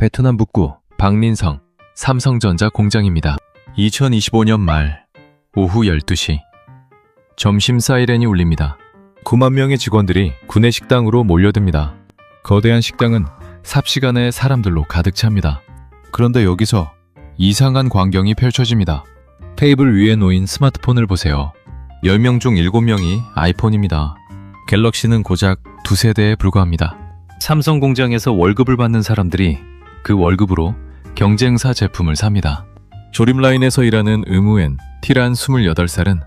베트남 북구 박린성 삼성전자 공장입니다. 2025년 말 오후 12시 점심 사이렌이 울립니다. 9만 명의 직원들이 구내 식당으로 몰려듭니다. 거대한 식당은 삽시간에 사람들로 가득 찹니다. 그런데 여기서 이상한 광경이 펼쳐집니다. 테이블 위에 놓인 스마트폰을 보세요. 10명 중 7명이 아이폰입니다. 갤럭시는 고작 두세 대에 불과합니다. 삼성 공장에서 월급을 받는 사람들이 그 월급으로 경쟁사 제품을 삽니다. 조립 라인에서 일하는 의무엔 티란 28살은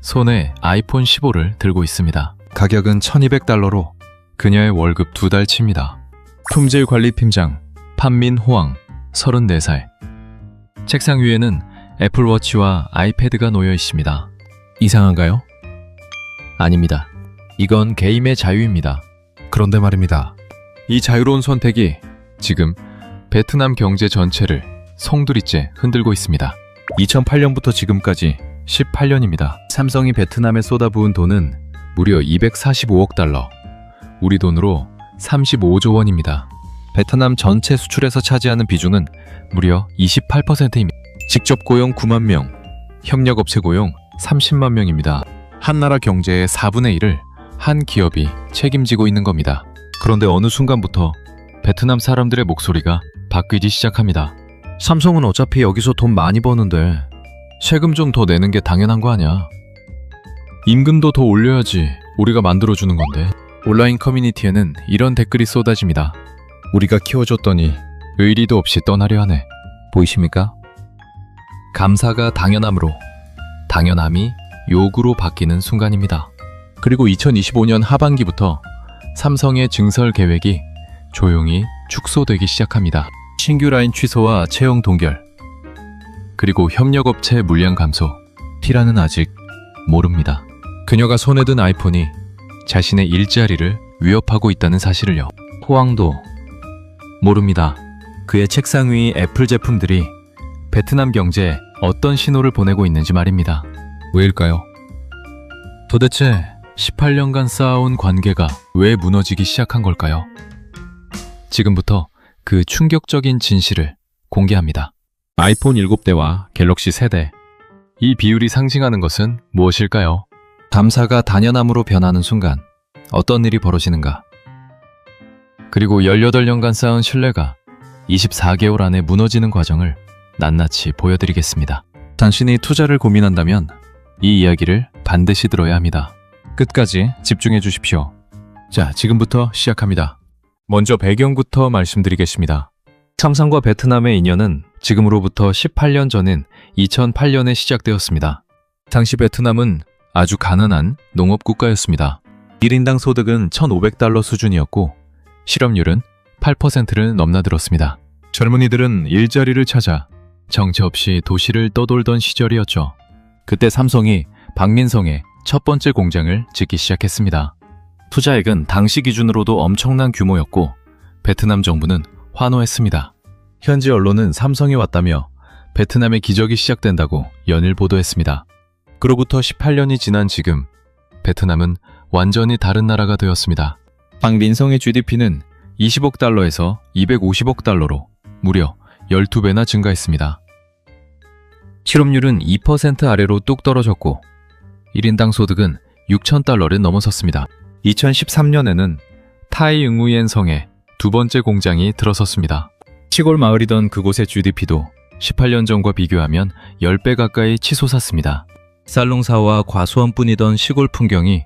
손에 아이폰 15를 들고 있습니다. 가격은 1200달러로 그녀의 월급 두 달 치입니다. 품질 관리 팀장 판민 호황 34살. 책상 위에는 애플워치와 아이패드가 놓여 있습니다. 이상한가요? 아닙니다. 이건 게임의 자유입니다. 그런데 말입니다. 이 자유로운 선택이 지금 베트남 경제 전체를 송두리째 흔들고 있습니다. 2008년부터 지금까지 18년입니다. 삼성이 베트남에 쏟아부은 돈은 무려 245억 달러. 우리 돈으로 35조 원입니다. 베트남 전체 수출에서 차지하는 비중은 무려 28%입니다. 직접 고용 9만 명, 협력업체 고용 30만 명입니다. 한 나라 경제의 4분의 1을 한 기업이 책임지고 있는 겁니다. 그런데 어느 순간부터 베트남 사람들의 목소리가 바뀌기 시작합니다. 삼성은 어차피 여기서 돈 많이 버는데 세금 좀 더 내는 게 당연한 거 아니야. 임금도 더 올려야지 우리가 만들어주는 건데. 온라인 커뮤니티에는 이런 댓글이 쏟아집니다. 우리가 키워줬더니 의리도 없이 떠나려 하네. 보이십니까? 감사가 당연함으로 당연함이 요구로 바뀌는 순간입니다. 그리고 2025년 하반기부터 삼성의 증설 계획이 조용히 축소되기 시작합니다. 신규 라인 취소와 채용 동결, 그리고 협력업체 물량 감소. 티라는 아직 모릅니다. 그녀가 손에 든 아이폰이 자신의 일자리를 위협하고 있다는 사실을요. 호황도 모릅니다. 그의 책상 위 애플 제품들이 베트남 경제에 어떤 신호를 보내고 있는지 말입니다. 왜일까요? 도대체 18년간 쌓아온 관계가 왜 무너지기 시작한 걸까요? 지금부터 그 충격적인 진실을 공개합니다. 아이폰 7대와 갤럭시 3대. 이 비율이 상징하는 것은 무엇일까요? 감사가 단연함으로 변하는 순간 어떤 일이 벌어지는가? 그리고 18년간 쌓은 신뢰가 24개월 안에 무너지는 과정을 낱낱이 보여드리겠습니다. 당신이 투자를 고민한다면 이 이야기를 반드시 들어야 합니다. 끝까지 집중해 주십시오. 자, 지금부터 시작합니다. 먼저 배경부터 말씀드리겠습니다. 삼성과 베트남의 인연은 지금으로부터 18년 전인 2008년에 시작되었습니다. 당시 베트남은 아주 가난한 농업 국가였습니다. 1인당 소득은 1,500달러 수준이었고 실업률은 8%를 넘나들었습니다. 젊은이들은 일자리를 찾아 정처 없이 도시를 떠돌던 시절이었죠. 그때 삼성이 박민성에 첫 번째 공장을 짓기 시작했습니다. 투자액은 당시 기준으로도 엄청난 규모였고 베트남 정부는 환호했습니다. 현지 언론은 삼성이 왔다며 베트남의 기적이 시작된다고 연일 보도했습니다. 그로부터 18년이 지난 지금 베트남은 완전히 다른 나라가 되었습니다. 박민성의 GDP는 20억 달러에서 250억 달러로 무려 12배나 증가했습니다. 실업률은 2% 아래로 뚝 떨어졌고 1인당 소득은 6천 달러를 넘어섰습니다. 2013년에는 타이 응우옌 성에 두 번째 공장이 들어섰습니다. 시골 마을이던 그곳의 GDP도 18년 전과 비교하면 10배 가까이 치솟았습니다. 쌀농사와 과수원뿐이던 시골 풍경이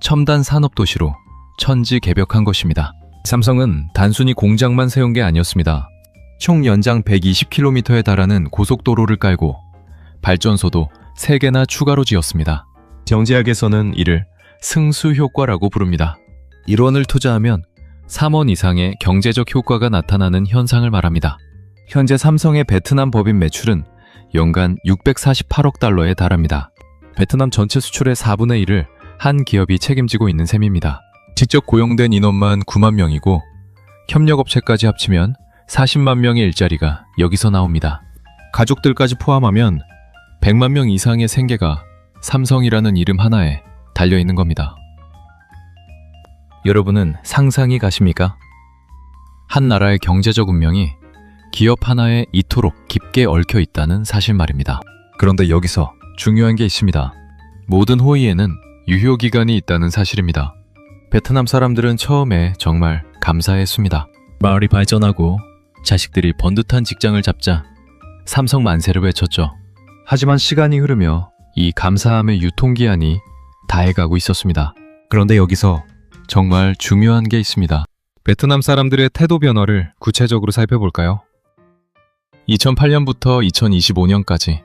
첨단 산업 도시로 천지 개벽한 것입니다. 삼성은 단순히 공장만 세운 게 아니었습니다. 총 연장 120km에 달하는 고속도로를 깔고 발전소도 3개나 추가로 지었습니다. 경제학에서는 이를 승수 효과라고 부릅니다. 1원을 투자하면 3원 이상의 경제적 효과가 나타나는 현상을 말합니다. 현재 삼성의 베트남 법인 매출은 연간 648억 달러에 달합니다. 베트남 전체 수출의 4분의 1을 한 기업이 책임지고 있는 셈입니다. 직접 고용된 인원만 9만 명이고 협력업체까지 합치면 40만 명의 일자리가 여기서 나옵니다. 가족들까지 포함하면 100만 명 이상의 생계가 삼성이라는 이름 하나에 달려 있는 겁니다. 여러분은 상상이 가십니까? 한 나라의 경제적 운명이 기업 하나에 이토록 깊게 얽혀 있다는 사실 말입니다. 그런데 여기서 중요한 게 있습니다. 모든 호의에는 유효 기간이 있다는 사실입니다. 베트남 사람들은 처음에 정말 감사했습니다. 마을이 발전하고 자식들이 번듯한 직장을 잡자 삼성 만세를 외쳤죠. 하지만 시간이 흐르며 이 감사함의 유통기한이 다해가고 있었습니다. 그런데 여기서 정말 중요한 게 있습니다. 베트남 사람들의 태도 변화를 구체적으로 살펴볼까요? 2008년부터 2025년까지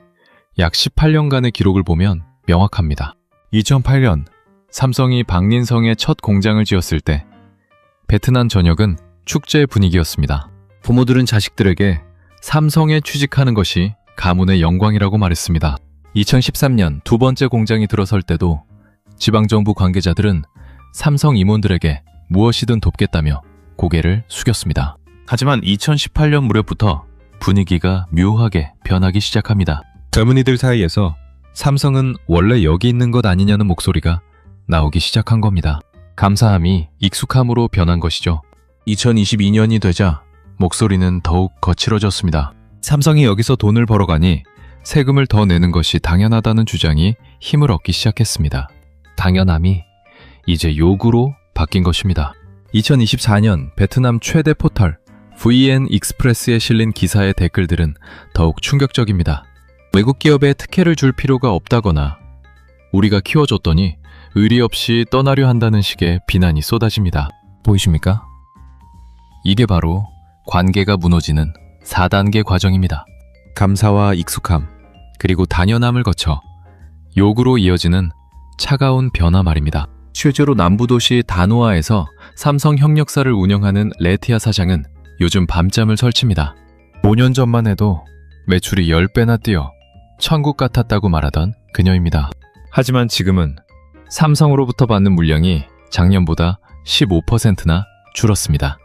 약 18년간의 기록을 보면 명확합니다. 2008년 삼성이 박린성에 첫 공장을 지었을 때 베트남 전역은 축제 분위기였습니다. 부모들은 자식들에게 삼성에 취직하는 것이 가문의 영광이라고 말했습니다. 2013년 두 번째 공장이 들어설 때도 지방정부 관계자들은 삼성 임원들에게 무엇이든 돕겠다며 고개를 숙였습니다. 하지만 2018년 무렵부터 분위기가 묘하게 변하기 시작합니다. 젊은이들 사이에서 삼성은 원래 여기 있는 것 아니냐는 목소리가 나오기 시작한 겁니다. 감사함이 익숙함으로 변한 것이죠. 2022년이 되자 목소리는 더욱 거칠어졌습니다. 삼성이 여기서 돈을 벌어가니 세금을 더 내는 것이 당연하다는 주장이 힘을 얻기 시작했습니다. 당연함이 이제 요구로 바뀐 것입니다. 2024년 베트남 최대 포털 VN 익스프레스에 실린 기사의 댓글들은 더욱 충격적입니다. 외국 기업에 특혜를 줄 필요가 없다거나 우리가 키워줬더니 의리 없이 떠나려 한다는 식의 비난이 쏟아집니다. 보이십니까? 이게 바로 관계가 무너지는 4단계 과정입니다. 감사와 익숙함, 그리고 단연함을 거쳐 욕으로 이어지는 차가운 변화 말입니다. 실제로 남부도시 다노아에서 삼성 협력사를 운영하는 레티아 사장은 요즘 밤잠을 설칩니다. 5년 전만 해도 매출이 10배나 뛰어 천국 같았다고 말하던 그녀입니다. 하지만 지금은 삼성으로부터 받는 물량이 작년보다 15%나 줄었습니다.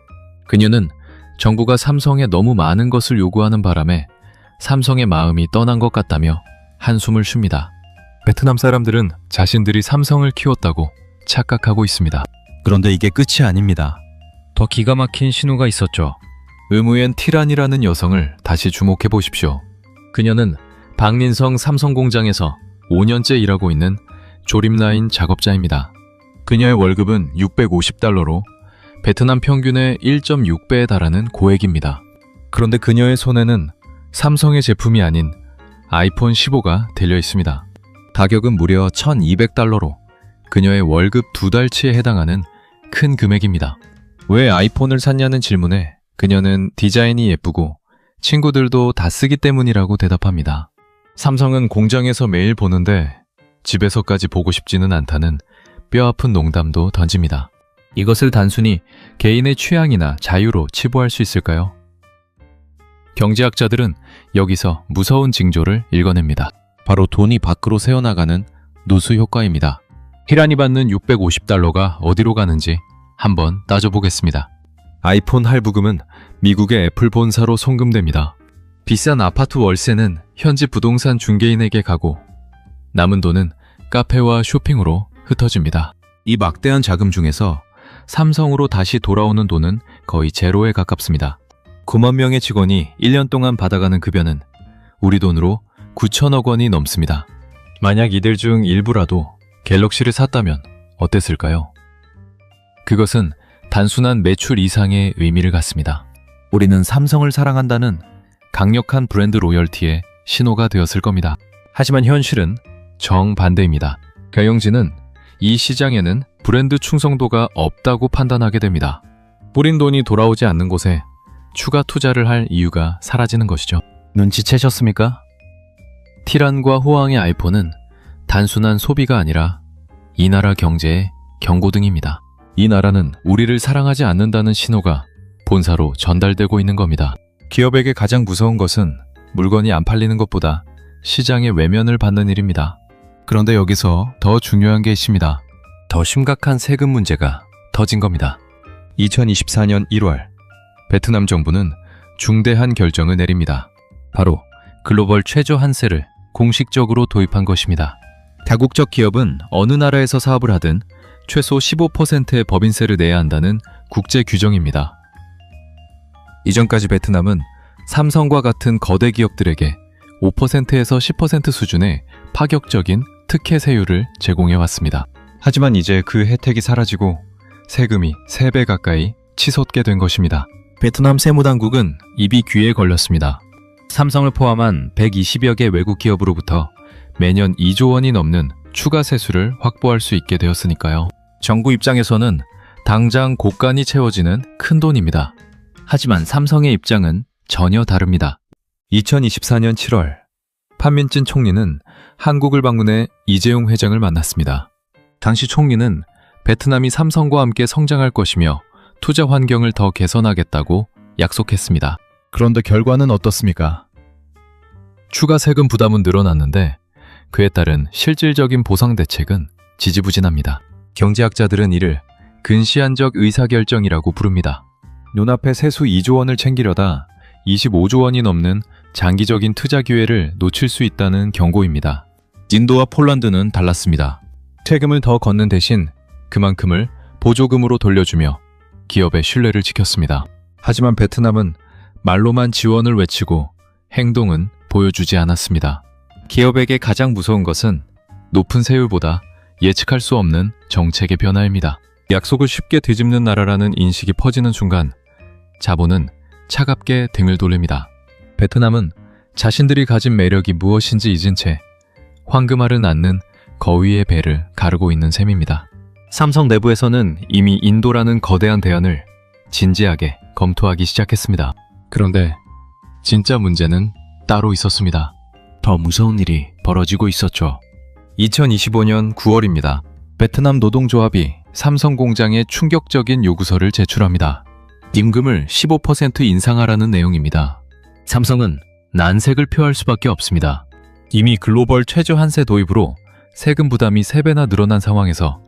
그녀는 정부가 삼성에 너무 많은 것을 요구하는 바람에 삼성의 마음이 떠난 것 같다며 한숨을 쉽니다. 베트남 사람들은 자신들이 삼성을 키웠다고 착각하고 있습니다. 그런데 이게 끝이 아닙니다. 더 기가 막힌 신호가 있었죠. 의무엔 티란이라는 여성을 다시 주목해 보십시오. 그녀는 박린성 삼성 공장에서 5년째 일하고 있는 조립라인 작업자입니다. 그녀의 월급은 650달러로 베트남 평균의 1.6배에 달하는 고액입니다. 그런데 그녀의 손에는 삼성의 제품이 아닌 아이폰 15가 들려 있습니다. 가격은 무려 1200달러로 그녀의 월급 두 달치에 해당하는 큰 금액입니다. 왜 아이폰을 샀냐는 질문에 그녀는 디자인이 예쁘고 친구들도 다 쓰기 때문이라고 대답합니다. 삼성은 공장에서 매일 보는데 집에서까지 보고 싶지는 않다는 뼈아픈 농담도 던집니다. 이것을 단순히 개인의 취향이나 자유로 치부할 수 있을까요? 경제학자들은 여기서 무서운 징조를 읽어냅니다. 바로 돈이 밖으로 새어나가는 누수 효과입니다. 히란이 받는 650달러가 어디로 가는지 한번 따져보겠습니다. 아이폰 할부금은 미국의 애플 본사로 송금됩니다. 비싼 아파트 월세는 현지 부동산 중개인에게 가고 남은 돈은 카페와 쇼핑으로 흩어집니다. 이 막대한 자금 중에서 삼성으로 다시 돌아오는 돈은 거의 제로에 가깝습니다. 9만 명의 직원이 1년 동안 받아가는 급여는 우리 돈으로 9천억 원이 넘습니다. 만약 이들 중 일부라도 갤럭시를 샀다면 어땠을까요? 그것은 단순한 매출 이상의 의미를 갖습니다. 우리는 삼성을 사랑한다는 강력한 브랜드 로열티의 신호가 되었을 겁니다. 하지만 현실은 정반대입니다. 경영진은 이 시장에는 브랜드 충성도가 없다고 판단하게 됩니다. 뿌린 돈이 돌아오지 않는 곳에 추가 투자를 할 이유가 사라지는 것이죠. 눈치채셨습니까? 티란과 호황의 아이폰은 단순한 소비가 아니라 이 나라 경제의 경고등입니다. 이 나라는 우리를 사랑하지 않는다는 신호가 본사로 전달되고 있는 겁니다. 기업에게 가장 무서운 것은 물건이 안 팔리는 것보다 시장의 외면을 받는 일입니다. 그런데 여기서 더 중요한 게 있습니다. 더 심각한 세금 문제가 터진 겁니다. 2024년 1월, 베트남 정부는 중대한 결정을 내립니다. 바로 글로벌 최저 한세를 공식적으로 도입한 것입니다. 다국적 기업은 어느 나라에서 사업을 하든 최소 15%의 법인세를 내야 한다는 국제 규정입니다. 이전까지 베트남은 삼성과 같은 거대 기업들에게 5%에서 10% 수준의 파격적인 특혜 세율을 제공해 왔습니다. 하지만 이제 그 혜택이 사라지고 세금이 3배 가까이 치솟게 된 것입니다. 베트남 세무당국은 입이 귀에 걸렸습니다. 삼성을 포함한 120여 개 외국 기업으로부터 매년 2조 원이 넘는 추가 세수를 확보할 수 있게 되었으니까요. 정부 입장에서는 당장 곳간이 채워지는 큰 돈입니다. 하지만 삼성의 입장은 전혀 다릅니다. 2024년 7월 판민진 총리는 한국을 방문해 이재용 회장을 만났습니다. 당시 총리는 베트남이 삼성과 함께 성장할 것이며 투자 환경을 더 개선하겠다고 약속했습니다. 그런데 결과는 어떻습니까? 추가 세금 부담은 늘어났는데 그에 따른 실질적인 보상 대책은 지지부진합니다. 경제학자들은 이를 근시안적 의사결정이라고 부릅니다. 눈앞에 세수 2조 원을 챙기려다 25조 원이 넘는 장기적인 투자 기회를 놓칠 수 있다는 경고입니다. 인도와 폴란드는 달랐습니다. 세금을 더 걷는 대신 그만큼을 보조금으로 돌려주며 기업의 신뢰를 지켰습니다. 하지만 베트남은 말로만 지원을 외치고 행동은 보여주지 않았습니다. 기업에게 가장 무서운 것은 높은 세율보다 예측할 수 없는 정책의 변화입니다. 약속을 쉽게 뒤집는 나라라는 인식이 퍼지는 순간 자본은 차갑게 등을 돌립니다. 베트남은 자신들이 가진 매력이 무엇인지 잊은 채 황금알은 않는 거위의 배를 가르고 있는 셈입니다. 삼성 내부에서는 이미 인도라는 거대한 대안을 진지하게 검토하기 시작했습니다. 그런데 진짜 문제는 따로 있었습니다. 더 무서운 일이 벌어지고 있었죠. 2025년 9월입니다. 베트남 노동조합이 삼성 공장에 충격적인 요구서를 제출합니다. 임금을 15% 인상하라는 내용입니다. 삼성은 난색을 표할 수밖에 없습니다. 이미 글로벌 최저 한세 도입으로 세금 부담이 3배나 늘어난 상황에서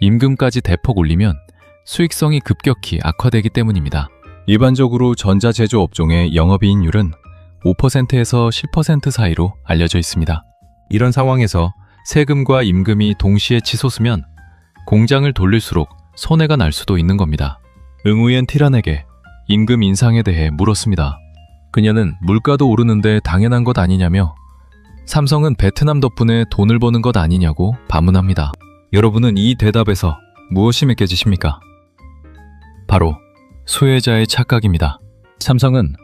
임금까지 대폭 올리면 수익성이 급격히 악화되기 때문입니다. 일반적으로 전자제조 업종의 영업이익률은 5%에서 10% 사이로 알려져 있습니다. 이런 상황에서 세금과 임금이 동시에 치솟으면 공장을 돌릴수록 손해가 날 수도 있는 겁니다. 응우엔 티란에게 임금 인상에 대해 물었습니다. 그녀는 물가도 오르는데 당연한 것 아니냐며 삼성은 베트남 덕분에 돈을 버는 것 아니냐고 반문합니다. 여러분은 이 대답에서 무엇이 믿겨지십니까? 바로 소외자의 착각입니다. 삼성은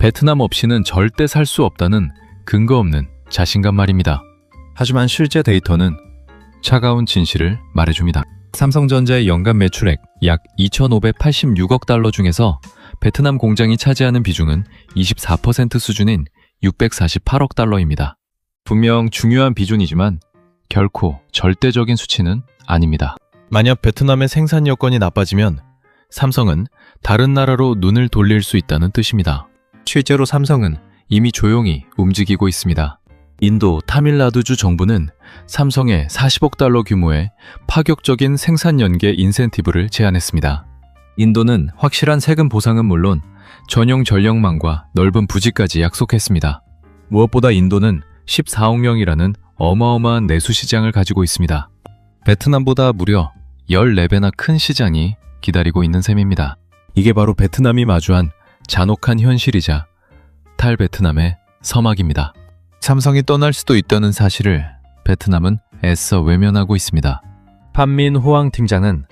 베트남 없이는 절대 살 수 없다는 근거 없는 자신감 말입니다. 하지만 실제 데이터는 차가운 진실을 말해줍니다. 삼성전자의 연간 매출액 약 2,586억 달러 중에서 베트남 공장이 차지하는 비중은 24% 수준인 648억 달러입니다. 분명 중요한 비중이지만 결코 절대적인 수치는 아닙니다. 만약 베트남의 생산 여건이 나빠지면 삼성은 다른 나라로 눈을 돌릴 수 있다는 뜻입니다. 실제로 삼성은 이미 조용히 움직이고 있습니다. 인도 타밀나두주 정부는 삼성에 40억 달러 규모의 파격적인 생산 연계 인센티브를 제안했습니다. 인도는 확실한 세금 보상은 물론 전용 전력망과 넓은 부지까지 약속했습니다. 무엇보다 인도는 14억 명이라는 어마어마한 내수 시장을 가지고 있습니다. 베트남보다 무려 14배나 큰 시장이 기다리고 있는 셈입니다. 이게 바로 베트남이 마주한 잔혹한 현실이자 탈베트남의 서막입니다. 삼성이 떠날 수도 있다는 사실을 베트남은 애써 외면하고 있습니다. 판민 호황 팀장은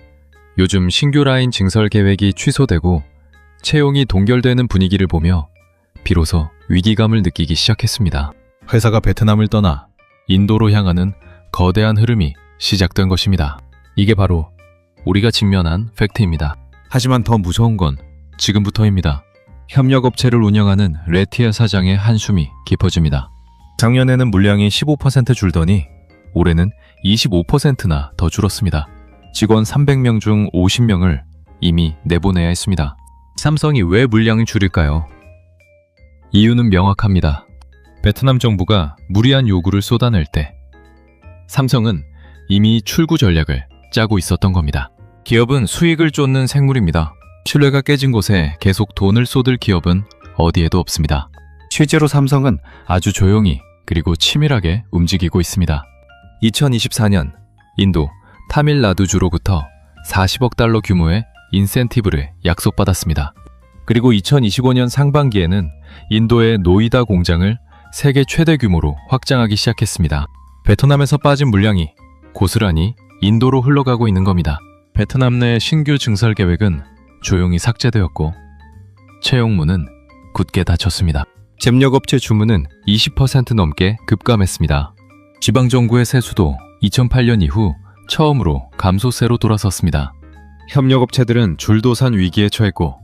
요즘 신규 라인 증설 계획이 취소되고 채용이 동결되는 분위기를 보며 비로소 위기감을 느끼기 시작했습니다. 회사가 베트남을 떠나 인도로 향하는 거대한 흐름이 시작된 것입니다. 이게 바로 우리가 직면한 팩트입니다. 하지만 더 무서운 건 지금부터입니다. 협력업체를 운영하는 레티아 사장의 한숨이 깊어집니다. 작년에는 물량이 15% 줄더니 올해는 25%나 더 줄었습니다. 직원 300명 중 50명을 이미 내보내야 했습니다. 삼성이 왜 물량을 줄일까요? 이유는 명확합니다. 베트남 정부가 무리한 요구를 쏟아낼 때 삼성은 이미 출구 전략을 짜고 있었던 겁니다. 기업은 수익을 쫓는 생물입니다. 신뢰가 깨진 곳에 계속 돈을 쏟을 기업은 어디에도 없습니다. 실제로 삼성은 아주 조용히 그리고 치밀하게 움직이고 있습니다. 2024년 인도 타밀나두주로부터 40억 달러 규모의 인센티브를 약속받았습니다. 그리고 2025년 상반기에는 인도의 노이다 공장을 세계 최대 규모로 확장하기 시작했습니다. 베트남에서 빠진 물량이 고스란히 인도로 흘러가고 있는 겁니다. 베트남 내 신규 증설 계획은 조용히 삭제되었고 채용문은 굳게 닫혔습니다. 잼력업체 주문은 20% 넘게 급감했습니다. 지방정부의 세수도 2008년 이후 처음으로 감소세로 돌아섰습니다. 협력업체들은 줄도산 위기에 처했고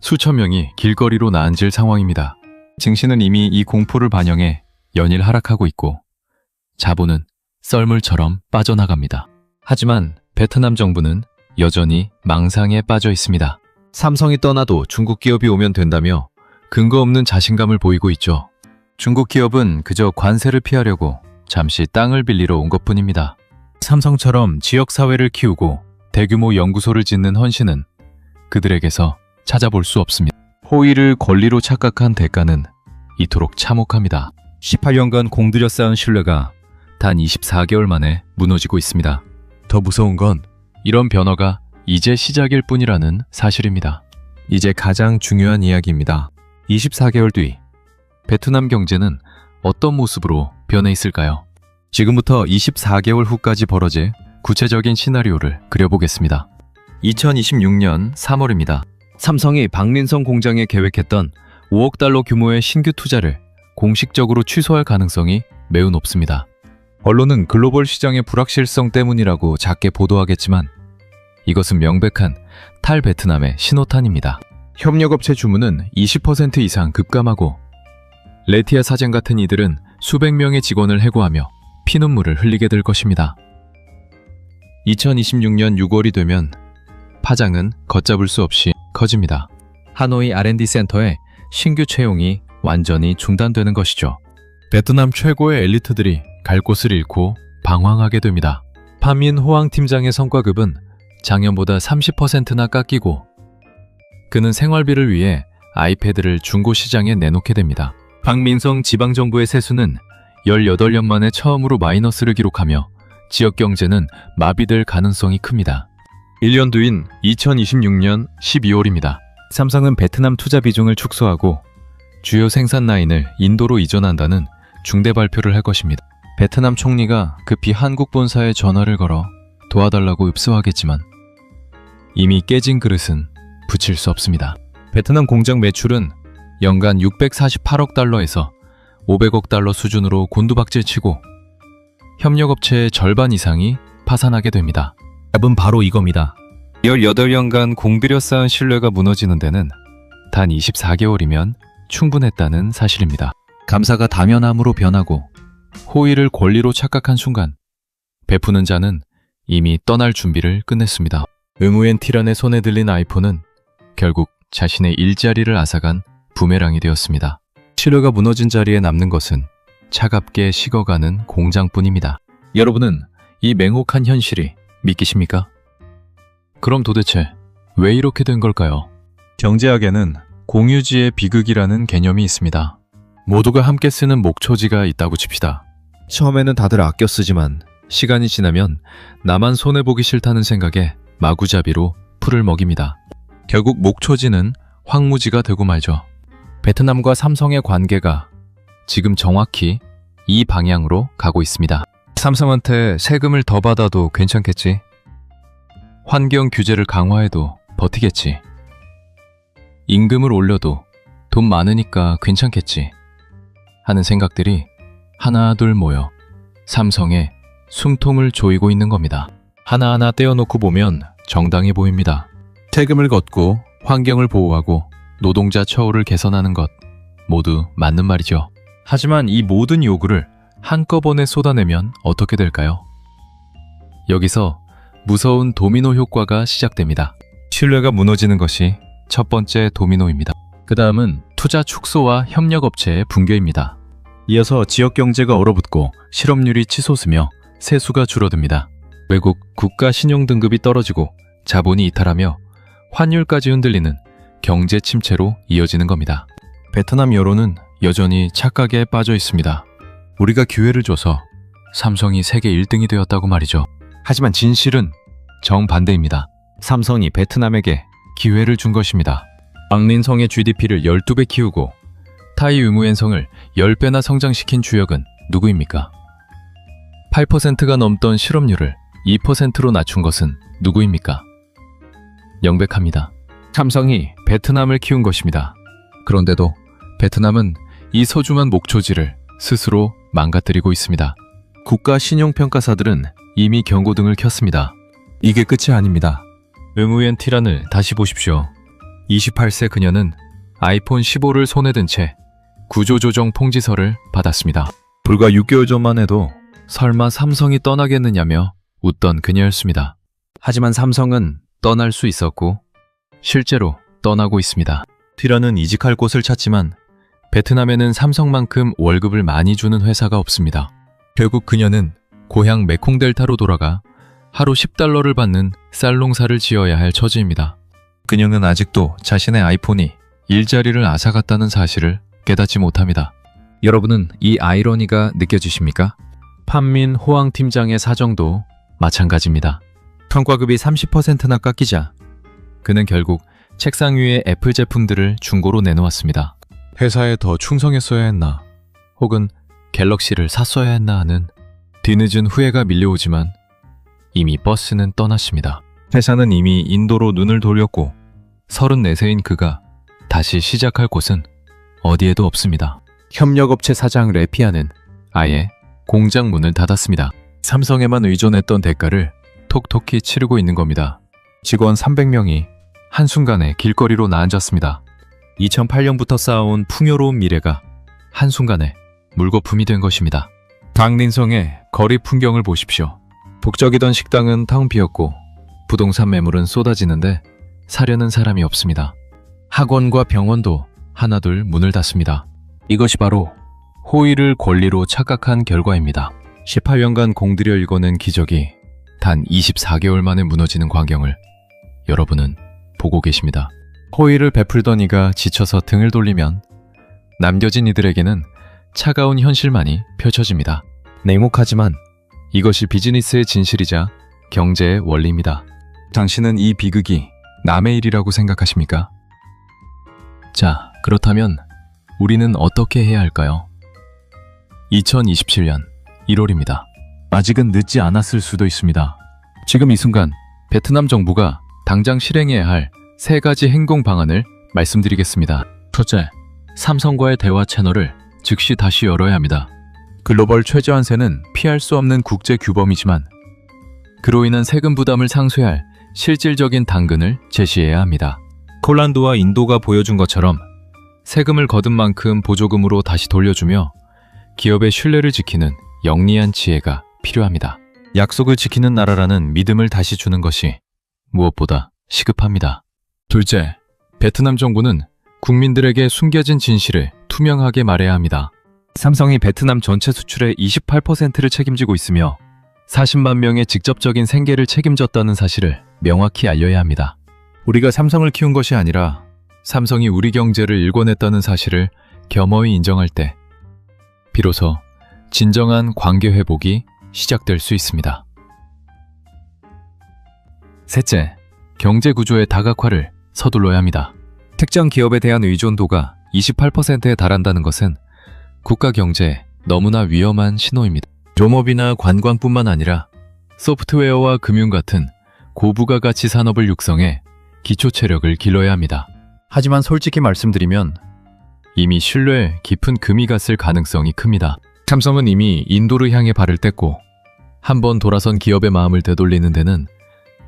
수천 명이 길거리로 나앉을 상황입니다. 증시는 이미 이 공포를 반영해 연일 하락하고 있고 자본은 썰물처럼 빠져나갑니다. 하지만 베트남 정부는 여전히 망상에 빠져 있습니다. 삼성이 떠나도 중국 기업이 오면 된다며 근거 없는 자신감을 보이고 있죠. 중국 기업은 그저 관세를 피하려고 잠시 땅을 빌리러 온 것뿐입니다. 삼성처럼 지역 사회를 키우고 대규모 연구소를 짓는 헌신은 그들에게서 찾아볼 수 없습니다. 호의를 권리로 착각한 대가는 이토록 참혹합니다. 18년간 공들여 쌓은 신뢰가 단 24개월 만에 무너지고 있습니다. 더 무서운 건 이런 변화가 이제 시작일 뿐이라는 사실입니다. 이제 가장 중요한 이야기입니다. 24개월 뒤 베트남 경제는 어떤 모습으로 변해 있을까요? 지금부터 24개월 후까지 벌어질 구체적인 시나리오를 그려보겠습니다. 2026년 3월입니다. 삼성이 박민성 공장에 계획했던 5억 달러 규모의 신규 투자를 공식적으로 취소할 가능성이 매우 높습니다. 언론은 글로벌 시장의 불확실성 때문이라고 작게 보도하겠지만 이것은 명백한 탈베트남의 신호탄입니다. 협력업체 주문은 20% 이상 급감하고 레티아 사장 같은 이들은 수백 명의 직원을 해고하며 피눈물을 흘리게 될 것입니다. 2026년 6월이 되면 파장은 걷잡을 수 없이 커집니다. 하노이 R&D 센터의 신규 채용이 완전히 중단되는 것이죠. 베트남 최고의 엘리트들이 갈 곳을 잃고 방황하게 됩니다. 파민 호황 팀장의 성과급은 작년보다 30%나 깎이고 그는 생활비를 위해 아이패드를 중고 시장에 내놓게 됩니다. 박민성 지방정부의 세수는 18년 만에 처음으로 마이너스를 기록하며 지역 경제는 마비될 가능성이 큽니다. 1년 뒤인 2026년 12월입니다. 삼성은 베트남 투자 비중을 축소하고 주요 생산 라인을 인도로 이전한다는 중대 발표를 할 것입니다. 베트남 총리가 급히 한국 본사에 전화를 걸어 도와달라고 읍소하겠지만 이미 깨진 그릇은 붙일 수 없습니다. 베트남 공장 매출은 연간 648억 달러에서 500억 달러 수준으로 곤두박질치고 협력업체의 절반 이상이 파산하게 됩니다. 답은 바로 이겁니다. 18년간 공들여 쌓은 신뢰가 무너지는 데는 단 24개월이면 충분했다는 사실입니다. 감사가 다면함으로 변하고 호의를 권리로 착각한 순간 베푸는 자는 이미 떠날 준비를 끝냈습니다. 의무엔 티란의 손에 들린 아이폰은 결국 자신의 일자리를 앗아간 부메랑이 되었습니다. 신뢰가 무너진 자리에 남는 것은 차갑게 식어가는 공장뿐입니다. 여러분은 이 맹혹한 현실이 믿기십니까? 그럼 도대체 왜 이렇게 된 걸까요? 경제학에는 공유지의 비극이라는 개념이 있습니다. 모두가 함께 쓰는 목초지가 있다고 칩시다. 처음에는 다들 아껴 쓰지만 시간이 지나면 나만 손해보기 싫다는 생각에 마구잡이로 풀을 먹입니다. 결국 목초지는 황무지가 되고 말죠. 베트남과 삼성의 관계가 지금 정확히 이 방향으로 가고 있습니다. 삼성한테 세금을 더 받아도 괜찮겠지? 환경 규제를 강화해도 버티겠지? 임금을 올려도 돈 많으니까 괜찮겠지? 하는 생각들이 하나 둘 모여 삼성의 숨통을 조이고 있는 겁니다. 하나하나 떼어놓고 보면 정당해 보입니다. 세금을 걷고 환경을 보호하고 노동자 처우를 개선하는 것 모두 맞는 말이죠. 하지만 이 모든 요구를 한꺼번에 쏟아내면 어떻게 될까요? 여기서 무서운 도미노 효과가 시작됩니다. 신뢰가 무너지는 것이 첫 번째 도미노입니다. 그 다음은 투자 축소와 협력업체의 붕괴입니다. 이어서 지역 경제가 얼어붙고 실업률이 치솟으며 세수가 줄어듭니다. 외국 국가 신용 등급이 떨어지고 자본이 이탈하며 환율까지 흔들리는 경제 침체로 이어지는 겁니다. 베트남 여론은 여전히 착각에 빠져 있습니다. 우리가 기회를 줘서 삼성이 세계 1등이 되었다고 말이죠. 하지만 진실은 정반대입니다. 삼성이 베트남에게 기회를 준 것입니다. 박민성의 GDP를 12배 키우고 타이 의무엔성을 10배나 성장시킨 주역은 누구입니까? 8%가 넘던 실업률을 2%로 낮춘 것은 누구입니까? 명백합니다. 삼성이 베트남을 키운 것입니다. 그런데도 베트남은 이 소중한 목초지를 스스로 망가뜨리고 있습니다. 국가 신용평가사들은 이미 경고등을 켰습니다. 이게 끝이 아닙니다. 응우엔 티란을 다시 보십시오. 28세 그녀는 아이폰 15를 손에 든 채 구조조정 통지서를 받았습니다. 불과 6개월 전만 해도 설마 삼성이 떠나겠느냐며 웃던 그녀였습니다. 하지만 삼성은 떠날 수 있었고 실제로 떠나고 있습니다. 티라는 이직할 곳을 찾지만 베트남에는 삼성만큼 월급을 많이 주는 회사가 없습니다. 결국 그녀는 고향 메콩델타로 돌아가 하루 10달러를 받는 쌀농사를 지어야 할 처지입니다. 그녀는 아직도 자신의 아이폰이 일자리를 앗아갔다는 사실을 깨닫지 못합니다. 여러분은 이 아이러니가 느껴지십니까? 판민 호황 팀장의 사정도 마찬가지입니다. 평가급이 30%나 깎이자 그는 결국 책상 위에 애플 제품들을 중고로 내놓았습니다. 회사에 더 충성했어야 했나, 혹은 갤럭시를 샀어야 했나 하는 뒤늦은 후회가 밀려오지만 이미 버스는 떠났습니다. 회사는 이미 인도로 눈을 돌렸고 34세인 그가 다시 시작할 곳은 어디에도 없습니다. 협력업체 사장 레피아는 아예 공장 문을 닫았습니다. 삼성에만 의존했던 대가를 톡톡히 치르고 있는 겁니다. 직원 300명이 한순간에 길거리로 나앉았습니다. 2008년부터 쌓아온 풍요로운 미래가 한순간에 물거품이 된 것입니다. 강린성의 거리 풍경을 보십시오. 북적이던 식당은 텅 비었고 부동산 매물은 쏟아지는데 사려는 사람이 없습니다. 학원과 병원도 하나둘 문을 닫습니다. 이것이 바로 호의를 권리로 착각한 결과입니다. 18년간 공들여 일궈낸 기적이 단 24개월 만에 무너지는 광경을 여러분은 보고 계십니다. 호의를 베풀던 이가 지쳐서 등을 돌리면 남겨진 이들에게는 차가운 현실만이 펼쳐집니다. 냉혹하지만 이것이 비즈니스의 진실이자 경제의 원리입니다. 당신은 이 비극이 남의 일이라고 생각하십니까? 자, 그렇다면 우리는 어떻게 해야 할까요? 2027년 1월입니다. 아직은 늦지 않았을 수도 있습니다. 지금 이 순간 베트남 정부가 당장 실행해야 할 세 가지 행동 방안을 말씀드리겠습니다. 첫째, 삼성과의 대화 채널을 즉시 다시 열어야 합니다. 글로벌 최저한세는 피할 수 없는 국제 규범이지만 그로 인한 세금 부담을 상쇄할 실질적인 당근을 제시해야 합니다. 폴란드와 인도가 보여준 것처럼 세금을 거둔 만큼 보조금으로 다시 돌려주며 기업의 신뢰를 지키는 영리한 지혜가 필요합니다. 약속을 지키는 나라라는 믿음을 다시 주는 것이 무엇보다 시급합니다. 둘째, 베트남 정부는 국민들에게 숨겨진 진실을 투명하게 말해야 합니다. 삼성이 베트남 전체 수출의 28%를 책임지고 있으며 40만 명의 직접적인 생계를 책임졌다는 사실을 명확히 알려야 합니다. 우리가 삼성을 키운 것이 아니라 삼성이 우리 경제를 일궈냈다는 사실을 겸허히 인정할 때 비로소 진정한 관계 회복이 시작될 수 있습니다. 셋째, 경제 구조의 다각화를 서둘러야 합니다. 특정 기업에 대한 의존도가 28%에 달한다는 것은 국가 경제에 너무나 위험한 신호입니다. 조업이나 관광뿐만 아니라 소프트웨어와 금융 같은 고부가가치 산업을 육성해 기초 체력을 길러야 합니다. 하지만 솔직히 말씀드리면 이미 신뢰에 깊은 금이 갔을 가능성이 큽니다. 삼성은 이미 인도를 향해 발을 뗐고 한 번 돌아선 기업의 마음을 되돌리는 데는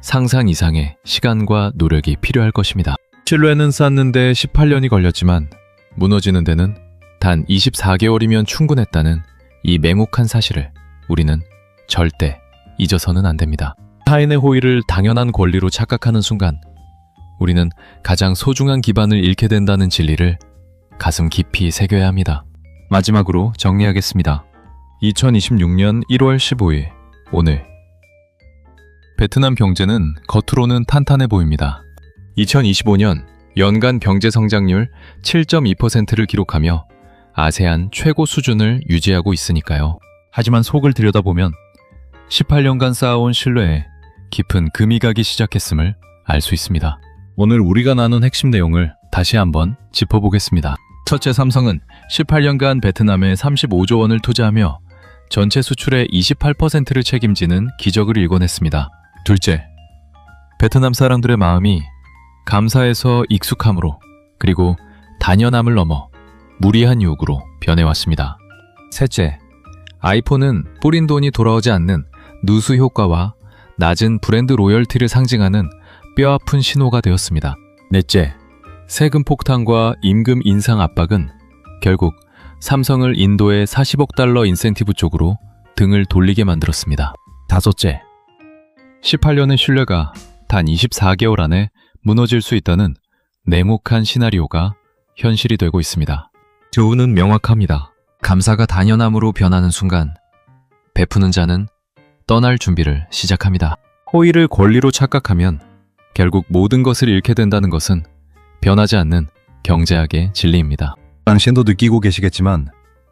상상 이상의 시간과 노력이 필요할 것입니다. 신뢰는 쌓는데 18년이 걸렸지만 무너지는 데는 단 24개월이면 충분했다는 이 맹혹한 사실을 우리는 절대 잊어서는 안 됩니다. 타인의 호의를 당연한 권리로 착각하는 순간 우리는 가장 소중한 기반을 잃게 된다는 진리를 가슴 깊이 새겨야 합니다. 마지막으로 정리하겠습니다. 2026년 1월 15일 오늘 베트남 경제는 겉으로는 탄탄해 보입니다. 2025년 연간 경제 성장률 7.2%를 기록하며 아세안 최고 수준을 유지하고 있으니까요. 하지만 속을 들여다보면 18년간 쌓아온 신뢰에 깊은 금이 가기 시작했음을 알 수 있습니다. 오늘 우리가 나눈 핵심 내용을 다시 한번 짚어보겠습니다. 첫째 삼성은 18년간 베트남에 35조 원을 투자하며 전체 수출의 28%를 책임지는 기적을 일궈냈습니다. 둘째, 베트남 사람들의 마음이 감사에서 익숙함으로 그리고 단연함을 넘어 무리한 요구로 변해왔습니다. 셋째, 아이폰은 뿌린 돈이 돌아오지 않는 누수 효과와 낮은 브랜드 로열티를 상징하는 뼈아픈 신호가 되었습니다. 넷째, 세금 폭탄과 임금 인상 압박은 결국 삼성을 인도의 40억 달러 인센티브 쪽으로 등을 돌리게 만들었습니다. 다섯째, 18년의 신뢰가 단 24개월 안에 무너질 수 있다는 냉혹한 시나리오가 현실이 되고 있습니다. 교훈은 명확합니다. 감사가 단연함으로 변하는 순간 베푸는 자는 떠날 준비를 시작합니다. 호의를 권리로 착각하면 결국 모든 것을 잃게 된다는 것은 변하지 않는 경제학의 진리입니다. 당신도 느끼고 계시겠지만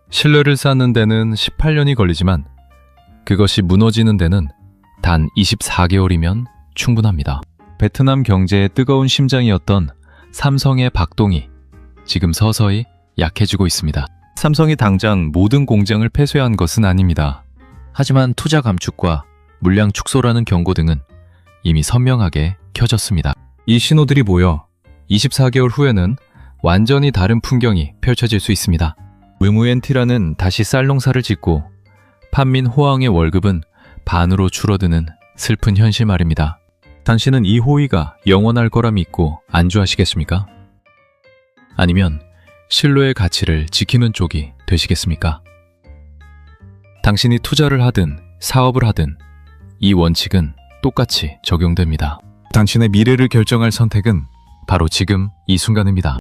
신뢰를 쌓는 데는 18년이 걸리지만 그것이 무너지는 데는 단 24개월이면 충분합니다. 베트남 경제의 뜨거운 심장이었던 삼성의 박동이 지금 서서히 약해지고 있습니다. 삼성이 당장 모든 공장을 폐쇄한 것은 아닙니다. 하지만 투자 감축과 물량 축소라는 경고 등은 이미 선명하게 켜졌습니다. 이 신호들이 모여 24개월 후에는 완전히 다른 풍경이 펼쳐질 수 있습니다. 의무엔티라는 다시 쌀 농사를 짓고 판민 호황의 월급은 반으로 줄어드는 슬픈 현실 말입니다. 당신은 이 호의가 영원할 거라 믿고 안주하시겠습니까? 아니면 신뢰의 가치를 지키는 쪽이 되시겠습니까? 당신이 투자를 하든 사업을 하든 이 원칙은 똑같이 적용됩니다. 당신의 미래를 결정할 선택은 바로 지금 이 순간입니다.